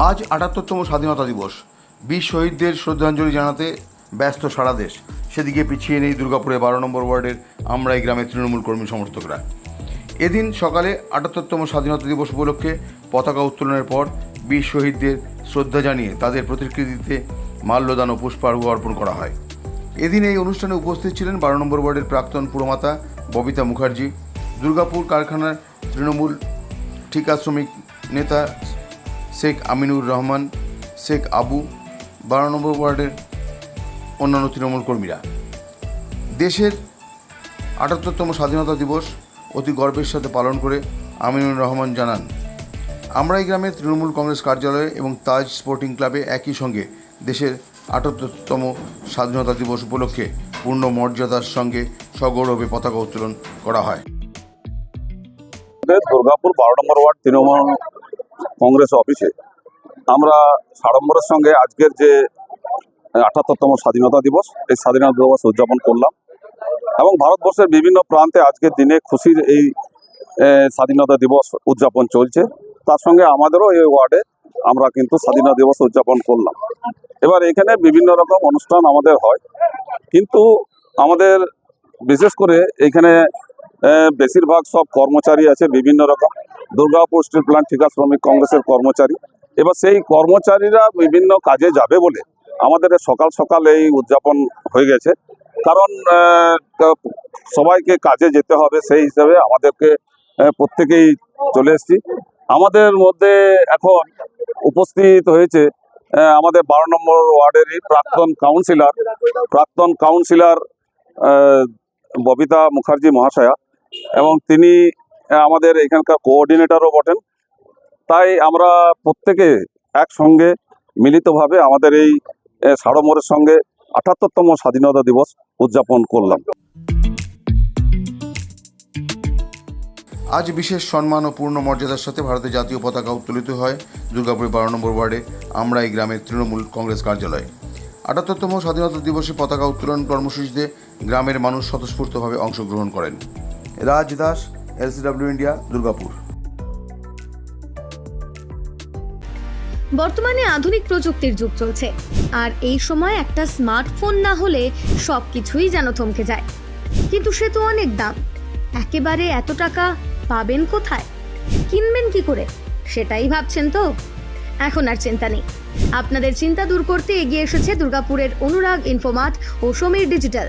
আজ আটাত্তরতম স্বাধীনতা দিবস। বীর শহীদদের শ্রদ্ধাঞ্জলি জানাতে ব্যস্ত সারা দেশ। সেদিকে পিছিয়ে নেই দুর্গাপুরে বারো নম্বর ওয়ার্ডের আমরাই গ্রামের তৃণমূল কর্মী সমর্থকরা। এদিন সকালে আটাত্তরতম স্বাধীনতা দিবস উপলক্ষে পতাকা উত্তোলনের পর বীর শহীদদের শ্রদ্ধা জানিয়ে তাদের প্রতিকৃতিতে মাল্যদান ও পুষ্পার্ঘ অর্পণ করা হয়। এদিন এই অনুষ্ঠানে উপস্থিত ছিলেন বারো নম্বর ওয়ার্ডের প্রাক্তন পুরমাতা ববিতা মুখার্জি, দুর্গাপুর কারখানার তৃণমূল ঠিকা শ্রমিক নেতা শেখ আমিনুর রহমান, শেখ আবু বারো নম্বর ওয়ার্ডের অন্যান্য তৃণমূল কর্মীরা। দেশের আটাত্তরতম স্বাধীনতা দিবস অতি গর্বের সাথে পালন করে আমিনুর রহমান জানান, আমরা এই গ্রামের তৃণমূল কংগ্রেস কার্যালয়ে এবং তাজ স্পোর্টিং ক্লাবে একই সঙ্গে দেশের আটাত্তরতম স্বাধীনতা দিবস উপলক্ষে পূর্ণ মর্যাদার সঙ্গে সগৌরবে পতাকা উত্তোলন করা হয়। দুর্গাপুর বারো নম্বর ওয়ার্ড তৃণমূল কংগ্রেস অফিসে। আমরা সাড়ম্বরের সঙ্গে আজকের যে আঠাত্তরতম স্বাধীনতা দিবস, এই স্বাধীনতা দিবস উদযাপন করলাম এবং ভারতবর্ষের বিভিন্ন প্রান্তে আজকের দিনে খুশির এই স্বাধীনতা দিবস উদযাপন চলছে। তার সঙ্গে আমাদেরও এই ওয়ার্ডে আমরা কিন্তু স্বাধীনতা দিবস উদযাপন করলাম। এবার এখানে বিভিন্ন রকম অনুষ্ঠান আমাদের হয়। কিন্তু আমাদের বিশেষ করে এখানে বেশিরভাগ সব কর্মচারী আছে বিভিন্ন রকম। দুর্গাপুর স্টিল প্ল্যান্ট ঠিকা শ্রমিক কংগ্রেসের কর্মচারী। এবার সেই কর্মচারীরা বিভিন্ন কাজে যাবে বলে আমাদের সকাল সকাল এই উদযাপন হয়ে গেছে। কারণ সবাইকে কাজে যেতে হবে সেই হিসাবে আমাদেরকে প্রত্যেকেই চলে এসেছি। আমাদের মধ্যে এখন উপস্থিত হয়েছে আমাদের বারো নম্বর ওয়ার্ডেরই প্রাক্তন কাউন্সিলর। প্রাক্তন কাউন্সিলর ববিতা মুখার্জি মহাশয়া। এবং তিনি আমাদের এখানকার কোঅর্ডিনেটরও বটেন। তাই আমরা প্রত্যেকে একসঙ্গে মিলিতভাবে আমাদের এই আহ, সাড়মোড়ের সঙ্গে আটাত্তরতম স্বাধীনতা দিবস উদযাপন করলাম। আজ বিশেষ সম্মান ও পূর্ণ মর্যাদার সাথে ভারতের জাতীয় পতাকা উত্তোলিত হয় দুর্গাপুরের বারো নম্বর ওয়ার্ডে আমরা এই গ্রামের তৃণমূল কংগ্রেস কার্যালয়ে। আটাত্তরতম স্বাধীনতা দিবসে পতাকা উত্তোলন কর্মসূচিতে গ্রামের মানুষ স্বতঃস্ফূর্তভাবে অংশগ্রহণ করেন। রাজ দাস এলসিডব্লিউ ইন্ডিয়া দুর্গাপুর বর্তমানে আধুনিক প্রযুক্তির যুগ চলছে। আর এই সময় একটা স্মার্টফোন না হলে সব কিছুই যেন থমকে যায়। কিন্তু সে তো অনেক দাম। একেবারে এত টাকা পাবেন কোথায়? কিনবেন কি করে? সেটাই ভাবছেন তো? এখন আর চিন্তা নেই। আপনাদের চিন্তা দূর করতে এগিয়ে এসেছে দুর্গাপুরের অনুরাগ ইনফোমার্ট ও সমীর ডিজিটাল